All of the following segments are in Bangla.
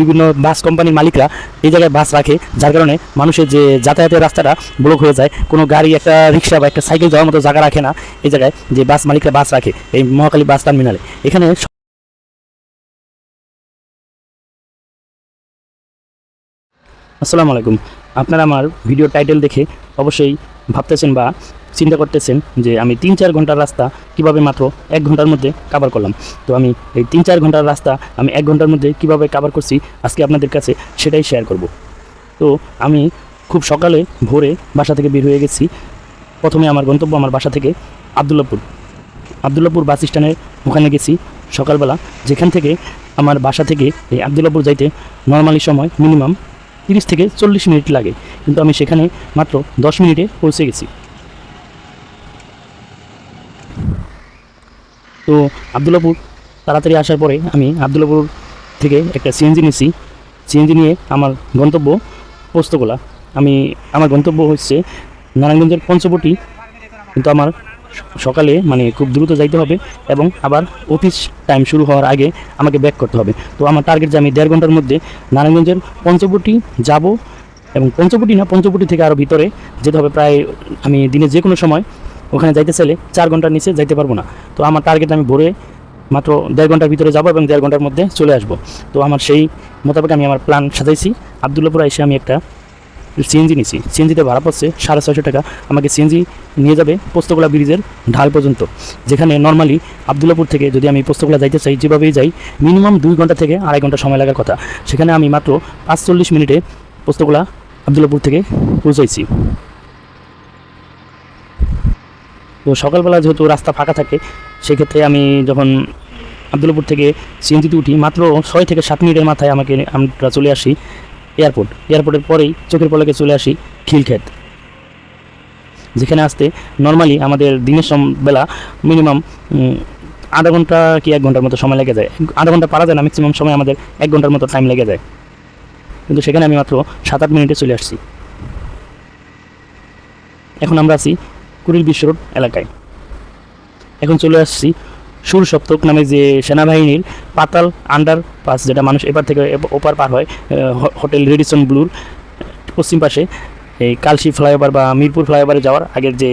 বিভিন্ন বাস কোম্পানির মালিকরা এই জায়গায় বাস রাখে, যার কারণে মানুষের যে যাতায়াতের রাস্তাটা ব্লক হয়ে যায়। কোনো গাড়ি, একটা রিক্সা বা একটা সাইকেল যাওয়ার মতো জায়গা রাখে না। এই জায়গায় যে বাস মালিকরা বাস রাখে, এই মহাকালী বাস টার্মিনালে এখানে আসসালামু আলাইকুম। আপনারা আমার ভিডিও টাইটেল দেখে অবশ্যই ভাবতেছেন বা চিন্তা করতেছেন যে আমি তিন চার ঘণ্টার রাস্তা কীভাবে মাত্র এক ঘণ্টার মধ্যে কাভার করলাম। তো আমি এই তিন চার ঘণ্টার রাস্তা আমি এক ঘণ্টার মধ্যে কীভাবে কাভার করছি আজকে আপনাদের কাছে সেটাই শেয়ার করব। তো আমি খুব সকালে ভোরে বাসা থেকে বের হয়ে গেছি। প্রথমে আমার গন্তব্য আমার বাসা থেকে আবদুল্লাপুর। আবদুল্লাপুর বাস স্ট্যান্ডের ওখানে গেছি সকালবেলা। যেখান থেকে আমার বাসা থেকে এই আবদুল্লাপুর যাইতে নর্মালি সময় মিনিমাম তিরিশ থেকে চল্লিশ মিনিট লাগে। কিন্তু আমি সেখানে মাত্র দশ মিনিটে পৌঁছে গেছি। তো আবদুল্লাপুর তাড়াতাড়ি আসার পরে আমি আবদুল্লাপুর থেকে একটা সিএনজি নিয়েছি সিএনজি নিয়ে আমার গন্তব্য পোস্তগোলা। আমি, আমার গন্তব্য হচ্ছে নারায়ণগঞ্জের পঞ্চবটি। কিন্তু আমার সকালে মানে খুব দ্রুত যাইতে হবে এবং আবার অফিস টাইম শুরু হওয়ার আগে আমাকে ব্যাক করতে হবে। তো আমার টার্গেট যে আমি দেড় ঘণ্টার মধ্যে নারায়ণগঞ্জের পঞ্চবটি যাব এবং পঞ্চবটি না, পঞ্চবটি থেকে আরও ভিতরে যেতে হবে প্রায় আমি দিনে যে কোনো সময়। ওখানে যাইতে চাইলে চার ঘণ্টার নিচে যাইতে পারব না। তো আমার টার্গেট আমি ভোরে মাত্র দেড় ঘণ্টার ভিতরে যাব এবং দেড় ঘণ্টার মধ্যে চলে আসব। তো আমার সেই মোতাবেক আমি আমার প্ল্যান সাজাইছি। আবদুল্লাপুর এসে আমি একটা সিএনজি নিছি। সিএনজিতে ভাড়া পড়ছে সাড়ে ছয়শো টাকা। আমাকে সিএনজি নিয়ে যাবে পোস্তগোলা ব্রিজের ঢাল পর্যন্ত, যেখানে নর্মালি আবদুল্লাপুর থেকে যদি আমি পোস্তগোলা যাইতে চাই, যেভাবেই যাই মিনিমাম দুই ঘণ্টা থেকে আড়াই ঘণ্টা সময় লাগার কথা। সেখানে আমি মাত্র পাঁচচল্লিশ মিনিটে পোস্তগোলা আবদুল্লাপুর থেকে পৌঁছাইছি। তো সকালবেলা যেহেতু রাস্তা ফাঁকা থাকে, সেক্ষেত্রে আমি যখন আবদুল্লাপুর থেকে সিএনজিতে উঠি, মাত্র ছয় থেকে সাত মিনিটের মাথায় আমাকে আমরা চলে আসি। এয়ারপোর্ট। এয়ারপোর্টের পরেই চোখের পলকে চলে আসি খিলক্ষেত। যেখানে আসতে নর্মালি আমাদের দিনের বেলা মিনিমাম আধা ঘণ্টা কি এক ঘণ্টার মতো সময় লেগে যায়। আধা ঘণ্টা পারা যায় না ম্যাক্সিমাম সময় আমাদের এক ঘণ্টার মতো টাইম লেগে যায়। কিন্তু সেখানে আমি মাত্র সাত আট মিনিটে চলে আসছি। এখন আমরা আছি কুড়িল বিশ্ব রোড এলাকায়। এখন চলে আসছি সুর সপ্তক নামে যে সেনাবাহিনীর পাতাল আন্ডার পাস যেটা মানুষ এপার থেকে ওপার পার হয় হোটেল রেডিসন ব্লুর পশ্চিম পাশে, এই কালশি ফ্লাইওভার বা মিরপুর ফ্লাইওভারে যাওয়ার আগের যে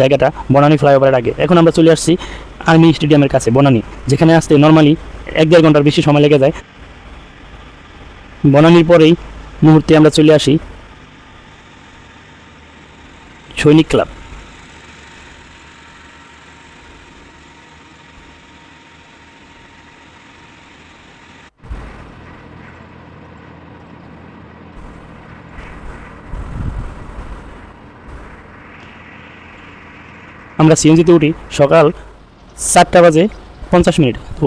জায়গাটা, বনানী ফ্লাইওভারের আগে। এখন আমরা চলে আসছি আর্মি স্টেডিয়ামের কাছে, বনানী, যেখানে আসতে নর্মালি এক দেড় ঘণ্টার বেশি সময় লেগে যায়। বনানীর পরেই মুহূর্তে আমরা চলে আসি সৈনিক ক্লাব। আমরা সিএনজিতে উঠি সকাল সাতটা বাজে পঞ্চাশ মিনিট। তো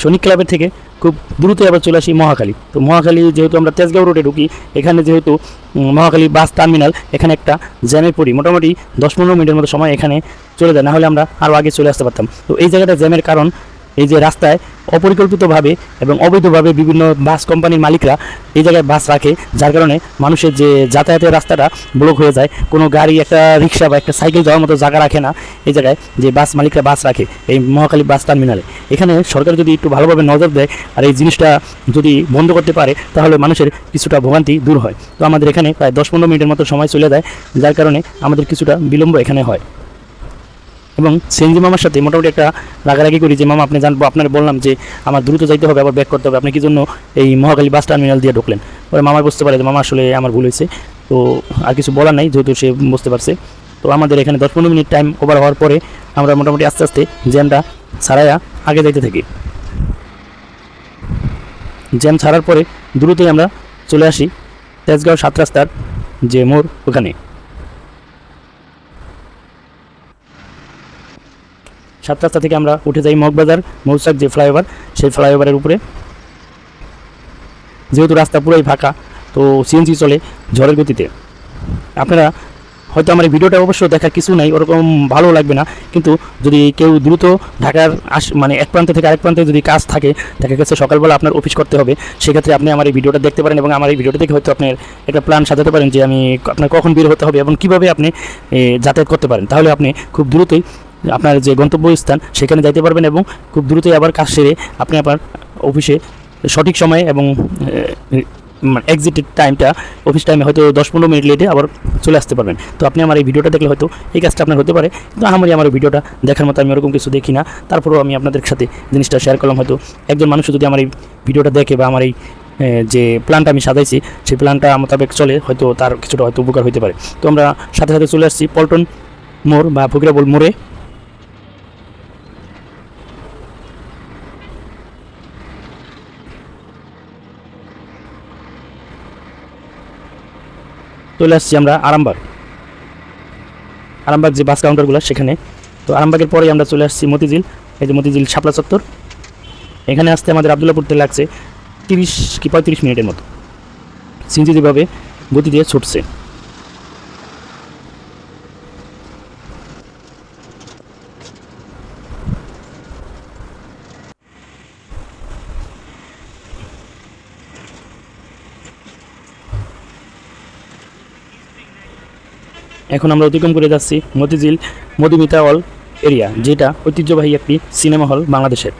সৈনিক ক্লাবের থেকে খুব দ্রুত আবার চলে আসি মহাখালী। তো মহাখালী যেহেতু আমরা তেজগাঁও রোডে ঢুকি, এখানে যেহেতু মহাকালী মহাখালী বাস টার্মিনাল এখানে একটা জ্যামে পড়ি। মোটামুটি দশ পনেরো মিনিটের মতো সময় এখানে চলে যায়, না হলে আমরা আরও আগে চলে আসতে পারতাম। তো এই জায়গাটা জ্যামের কারণ। এই যে রাস্তায় অপরিকল্পিতভাবে এবং অবৈধভাবে বিভিন্ন বাস কোম্পানির মালিকরা এই জায়গায় বাস রাখে, যার কারণে মানুষের যে যাতায়াতের রাস্তাটা ব্লক হয়ে যায়। কোনো গাড়ি, একটা রিক্সা বা একটা সাইকেল যাওয়ার মতো জায়গা রাখে না এই জায়গায় যে বাস মালিকরা বাস রাখে এই মহাখালী বাস টার্মিনালে। এখানে সরকার যদি একটু ভালোভাবে নজর দেয় আর এই জিনিসটা যদি বন্ধ করতে পারে, তাহলে মানুষের কিছুটা ভোগান্তি দূর হয়। তো আমাদের এখানে প্রায় দশ পনেরো মিনিটের মতো সময় চলে যায়, যার কারণে আমাদের কিছুটা বিলম্ব এখানে হয়। এবং সেনজি মামার সাথে মোটামুটি একটা রাগারাগি করি যে, মামা, আপনি জানব আপনার বললাম যে, আমার দ্রুত যাইতে হবে, আবার ব্যাক করতে হবে। আপনি কি জন্য এই মহাকালী বাস টার্মিনাল দিয়ে ঢুকলেন? পরে মামা বুঝতে পারে যে, মামা, আসলে আমার ভুল হয়েছে। তো আর কিছু বলার নাই, যেহেতু সে বুঝতে পারছে। তো আমাদের এখানে দশ পনেরো মিনিট টাইম ওভার হওয়ার পরে আমরা মোটামুটি আস্তে আস্তে জ্যামটা ছাড়াইয়া আগে যাইতে থাকি। জ্যাম ছাড়ার পরে দ্রুতই আমরা চলে আসি তেজগাঁও সাত রাস্তার যে মোড় ওখানে। সাত রাস্তা থেকে আমরা উঠে যাই মগবাজার মৌসাক যে ফ্লাইওভার সেই ফ্লাইওভারের উপরে। যেহেতু রাস্তা পুরোই ফাঁকা, তো সিএনজি চলে ঝড়ের গতিতে। আপনারা হয়তো আমার এই ভিডিওটা অবশ্য দেখার কিছু নাই, ওরকম ভালো লাগবে না, কিন্তু যদি কেউ দ্রুত ঢাকার আস মানে এক প্রান্ত থেকে আরেক প্রান্তে যদি কাজ থাকে দেখা গেছে সকালবেলা আপনার অফিস করতে হবে, সেক্ষেত্রে আপনি আমার এই ভিডিওটা দেখতে পারেন এবং আমার এই ভিডিওটা দেখে হয়তো আপনার একটা প্ল্যান সাজাতে পারেন যে আমি আপনার কখন বের হতে হবে এবং কীভাবে আপনি যাতায়াত করতে পারেন। তাহলে আপনি খুব দ্রুতই আপনার যে গন্তব্যস্থান, সেখানে যাইতে পারবেন এবং খুব দ্রুতই আবার কাজ সেরে আপনি আপনার অফিসে সঠিক সময়ে এবং এক্সিটের টাইমটা অফিস টাইমে হয়তো দশ পনেরো মিনিট লেটে আবার চলে আসতে পারবেন। তো আপনি আমার এই ভিডিওটা দেখলে হয়তো এই কাজটা আপনার হতে পারে। কিন্তু আমারই আমার ভিডিওটা দেখার মতো আমি ওরকম কিছু দেখি না। তারপরেও আমি আপনাদের সাথে জিনিসটা শেয়ার করলাম। হয়তো একজন মানুষ যদি আমার এই ভিডিওটা দেখে বা আমার এই যে প্ল্যানটা আমি সাজাইছি, সেই প্ল্যানটা মোতাবেক চলে, হয়তো তার কিছুটা হয়তো উপকার হতে পারে। তো আমরা সাথে সাথে চলে আসছি পল্টন মোড় বা ফকিরাবুল মোড়ে। চলে আসছি আমরা আরামবাগ। আরামবাগ যে বাস কাউন্টারগুলো সেখানে। তো আরামবাগের পরেই আমরা চলে আসছি মতিঝিল। এই যে মতিঝিল শাপলা চত্বর। এখানে আসতে আমাদের আবদুল্লাপুর থেকে লাগছে তিরিশ কি পঁয়ত্রিশ মিনিটের মতো। সিনজিদিভাবে গতি দিয়ে ছুটছে। এখন আমরা অতিক্রম করে যাচ্ছি মতিঝিল মধুমিতা হল এরিয়া, যেটা ঐতিহ্যবাহী একটি সিনেমা হল বাংলাদেশের।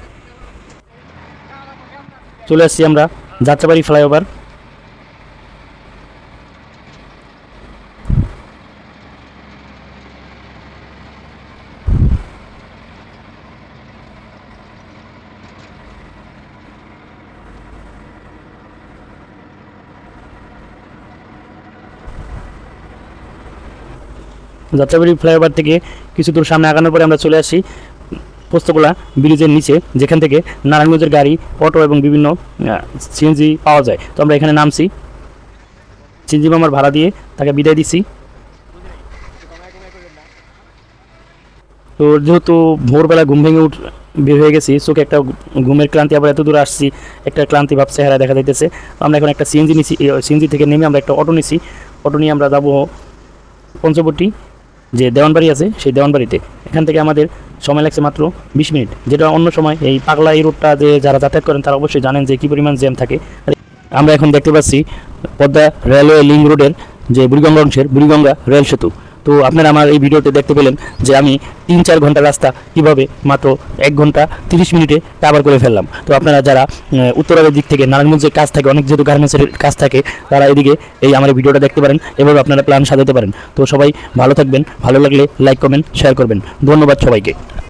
চলে আসছি আমরা যাত্রাবাড়ি ফ্লাইওভার। যাত্রাবাড়ি ফ্লাইওভার থেকে কিছু দূর সামনে আগানোর পরে আমরা চলে আসি পোস্তগোলা ব্রিজের নিচে, যেখান থেকে নারায়ণগঞ্জের গাড়ি, অটো এবং বিভিন্ন সিএনজি পাওয়া যায়। তো আমরা এখানে নামছি। সিএনজি মামার ভাড়া দিয়ে তাকে বিদায় দিছি। তো যেহেতু ভোরবেলা ঘুম ভেঙে উঠ বের হয়ে গেছি, চোখে একটা ঘুমের ক্লান্তি, আবার এত দূর আসছি, একটা ক্লান্তি ভাব চেহারা দেখা তো আমরা এখন একটা সিএনজি নিছি সিএনজি থেকে নেমে আমরা একটা অটো নিছি। অটো নিয়ে আমরা যাব পঞ্চবটি। যে দেওয়ানবাড়ি আছে, সেই দেওয়ানবাড়িতে। এখান থেকে আমাদের সময় লাগছে মাত্র বিশ মিনিট। যেটা অন্য সময় এই পাগলা এই রোডটা যে যারা যাতায়াত করেন, তারা অবশ্যই জানেন যে কী পরিমাণ জ্যাম থাকে। আমরা এখন দেখতে পাচ্ছি পদ্মা রেলওয়ে লিঙ্ক রোডের যে বুড়িগঙ্গা অংশের বুড়িগঙ্গা রেল সেতু। তো আপনারা আমার এই ভিডিওতে দেখতে পেলেন যে আমি তিন চার ঘণ্টা রাস্তা কীভাবে মাত্র এক ঘণ্টা তিরিশ মিনিটে কাবার করে ফেললাম। তো আপনারা যারা উত্তরাদের দিক থেকে, নারায়ণগঞ্জের কাজ থাকে, অনেক যেহেতু গার্মেন্টসের কাজ থাকে, তারা এদিকে এই আমার ভিডিওটা দেখতে পারেন, এভাবে আপনারা প্ল্যান সাজাতে পারেন। তো সবাই ভালো থাকবেন, ভালো লাগলে লাইক কমেন্ট শেয়ার করবেন। ধন্যবাদ সবাইকে।